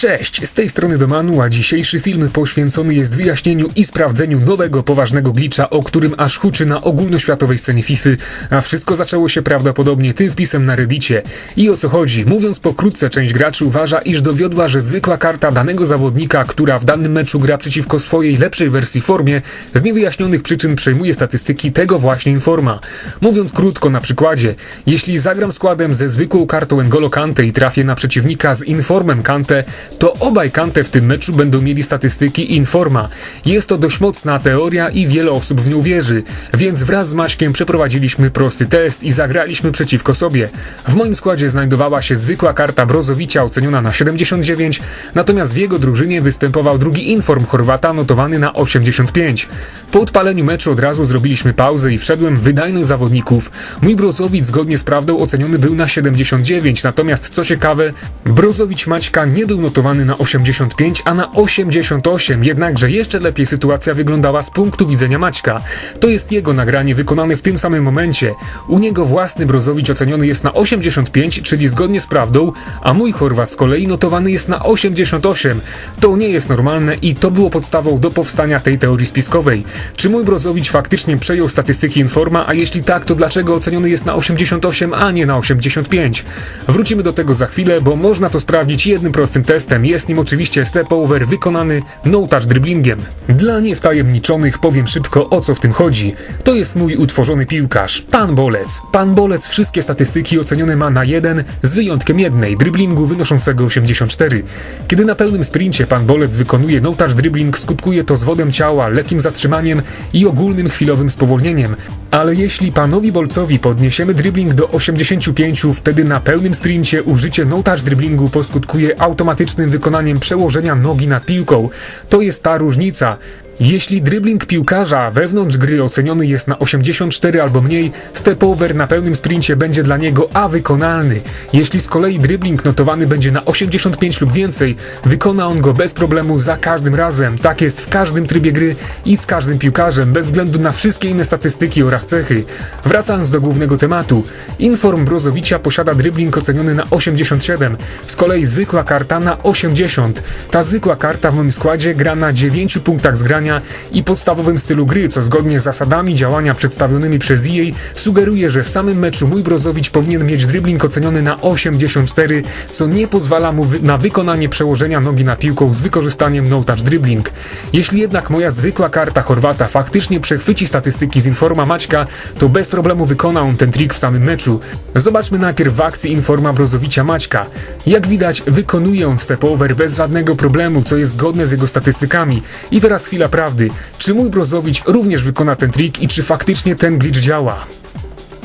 Cześć, z tej strony Domanu, a dzisiejszy film poświęcony jest wyjaśnieniu i sprawdzeniu nowego, poważnego glitcha, o którym aż huczy na ogólnoświatowej scenie FIFA, a wszystko zaczęło się prawdopodobnie tym wpisem na reddicie. I o co chodzi? Mówiąc pokrótce, część graczy uważa, iż dowiodła, że zwykła karta danego zawodnika, która w danym meczu gra przeciwko swojej lepszej wersji formie, z niewyjaśnionych przyczyn przejmuje statystyki tego właśnie informa. Mówiąc krótko na przykładzie, jeśli zagram składem ze zwykłą kartą N'Golo Kante i trafię na przeciwnika z informem Kante, to obaj Kante w tym meczu będą mieli statystyki Informa. Jest to dość mocna teoria i wiele osób w nią wierzy, więc wraz z Maćkiem przeprowadziliśmy prosty test i zagraliśmy przeciwko sobie. W moim składzie znajdowała się zwykła karta Brozowicia oceniona na 79, natomiast w jego drużynie występował drugi Inform Chorwata notowany na 85. Po odpaleniu meczu od razu zrobiliśmy pauzę i wszedłem w wydajnych zawodników. Mój Brozowicz zgodnie z prawdą oceniony był na 79, natomiast co ciekawe, Brozowicz Maćka nie był notowany na 85, a na 88, jednakże jeszcze lepiej sytuacja wyglądała z punktu widzenia Maćka. To jest jego nagranie wykonane w tym samym momencie. U niego własny Brozowicz oceniony jest na 85, czyli zgodnie z prawdą, a mój Chorwat z kolei notowany jest na 88. To nie jest normalne i to było podstawą do powstania tej teorii spiskowej. Czy mój Brozowicz faktycznie przejął statystyki Informa, a jeśli tak, to dlaczego oceniony jest na 88, a nie na 85? Wrócimy do tego za chwilę, bo można to sprawdzić jednym prostym testem. Jest nim oczywiście step over wykonany no-touch dribblingiem. Dla niewtajemniczonych powiem szybko o co w tym chodzi. To jest mój utworzony piłkarz, Pan Bolec. Pan Bolec wszystkie statystyki ocenione ma na 1, z wyjątkiem jednej, driblingu wynoszącego 84. Kiedy na pełnym sprincie Pan Bolec wykonuje no-touch dribbling, skutkuje to zwodem ciała, lekkim zatrzymaniem i ogólnym chwilowym spowolnieniem. Ale jeśli panowi Bolcowi podniesiemy dribbling do 85, wtedy na pełnym sprincie użycie no-touch dribblingu poskutkuje automatycznym wykonaniem przełożenia nogi nad piłką. To jest ta różnica. Jeśli dribbling piłkarza wewnątrz gry oceniony jest na 84 albo mniej, step over na pełnym sprincie będzie dla niego A wykonalny. Jeśli z kolei dribbling notowany będzie na 85 lub więcej, wykona on go bez problemu za każdym razem. Tak jest w każdym trybie gry i z każdym piłkarzem, bez względu na wszystkie inne statystyki oraz cechy. Wracając do głównego tematu. Inform Brozowicia posiada dribbling oceniony na 87, z kolei zwykła karta na 80. Ta zwykła karta w moim składzie gra na 9 punktach zgrania i podstawowym stylu gry, co zgodnie z zasadami działania przedstawionymi przez EA sugeruje, że w samym meczu mój Brozowicz powinien mieć dribbling oceniony na 84, co nie pozwala mu wy na wykonanie przełożenia nogi na piłką z wykorzystaniem no-touch dribbling. Jeśli jednak moja zwykła karta Chorwata faktycznie przechwyci statystyki z Informa Maćka, to bez problemu wykona on ten trik w samym meczu. Zobaczmy najpierw w akcji Informa Brozowicia Maćka. Jak widać, wykonuje on step over bez żadnego problemu, co jest zgodne z jego statystykami. I teraz chwila prawdy. Czy mój Brozowicz również wykona ten trik i czy faktycznie ten glitch działa?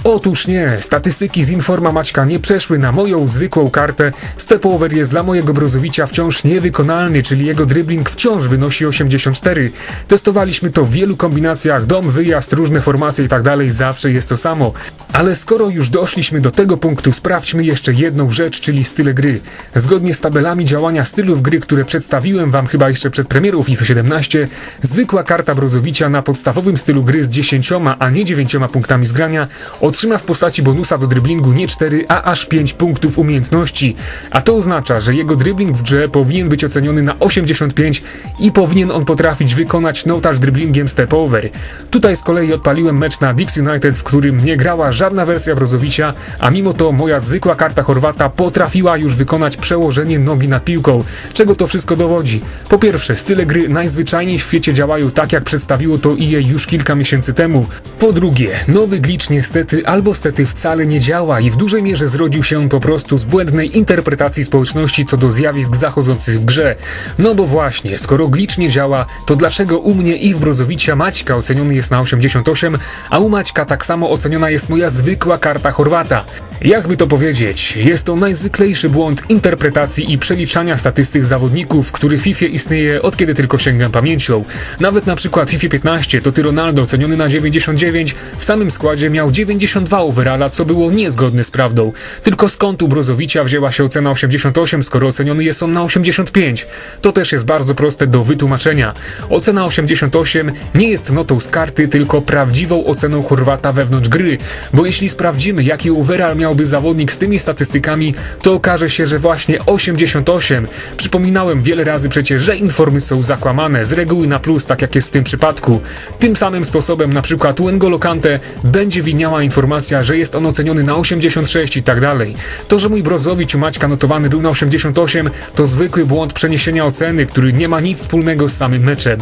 Otóż nie, statystyki z Informa Maćka nie przeszły na moją zwykłą kartę. Step over jest dla mojego Brozowicia wciąż niewykonalny, czyli jego dribbling wciąż wynosi 84. Testowaliśmy to w wielu kombinacjach, dom, wyjazd, różne formacje i tak zawsze jest to samo. Ale skoro już doszliśmy do tego punktu, sprawdźmy jeszcze jedną rzecz, czyli style gry. Zgodnie z tabelami działania stylów gry, które przedstawiłem wam chyba jeszcze przed premierą FIFA 17, zwykła karta Brozowicia na podstawowym stylu gry z 10, a nie 9 punktami zgrania otrzyma w postaci bonusa do driblingu nie 4, a aż 5 punktów umiejętności. A to oznacza, że jego dribbling w grze powinien być oceniony na 85 i powinien on potrafić wykonać no-touch dribblingiem step over. Tutaj z kolei odpaliłem mecz na Dix United, w którym nie grała żadna wersja Brozowicia, a mimo to moja zwykła karta Chorwata potrafiła już wykonać przełożenie nogi nad piłką. Czego to wszystko dowodzi? Po pierwsze, style gry najzwyczajniej w świecie działają tak, jak przedstawiło to EA już kilka miesięcy temu. Po drugie, nowy glitch niestety albo stety wcale nie działa i w dużej mierze zrodził się po prostu z błędnej interpretacji społeczności co do zjawisk zachodzących w grze. No bo właśnie, skoro glitch nie działa, to dlaczego u mnie i w Brozowicia Maćka oceniony jest na 88, a u Maćka tak samo oceniona jest moja zwykła karta Chorwata? Jakby to powiedzieć, jest to najzwyklejszy błąd interpretacji i przeliczania statystyk zawodników, który w FIFA istnieje od kiedy tylko sięgam pamięcią. Nawet na przykład FIFA 15 to ty Ronaldo oceniony na 99 w samym składzie miał 90 92 overalla, co było niezgodne z prawdą. Tylko skąd u Brozowicza wzięła się ocena 88, skoro oceniony jest on na 85? To też jest bardzo proste do wytłumaczenia. Ocena 88 nie jest notą z karty, tylko prawdziwą oceną Chorwata wewnątrz gry, bo jeśli sprawdzimy, jaki overall miałby zawodnik z tymi statystykami, to okaże się, że właśnie 88. Przypominałem wiele razy przecież, że informy są zakłamane, z reguły na plus, tak jak jest w tym przypadku. Tym samym sposobem na przykład Kante będzie winiała informacja, że jest on oceniony na 86 i tak dalej. To, że mój Brozowicz u Maćka notowany był na 88, to zwykły błąd przeniesienia oceny, który nie ma nic wspólnego z samym meczem.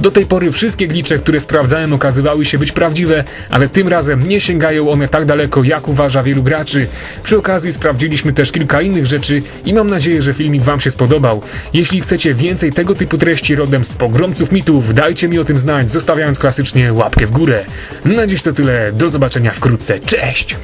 Do tej pory wszystkie glicze, które sprawdzałem, okazywały się być prawdziwe, ale tym razem nie sięgają one tak daleko, jak uważa wielu graczy. Przy okazji sprawdziliśmy też kilka innych rzeczy i mam nadzieję, że filmik Wam się spodobał. Jeśli chcecie więcej tego typu treści rodem z pogromców mitów, dajcie mi o tym znać, zostawiając klasycznie łapkę w górę. Na dziś to tyle, do zobaczenia wkrótce, cześć!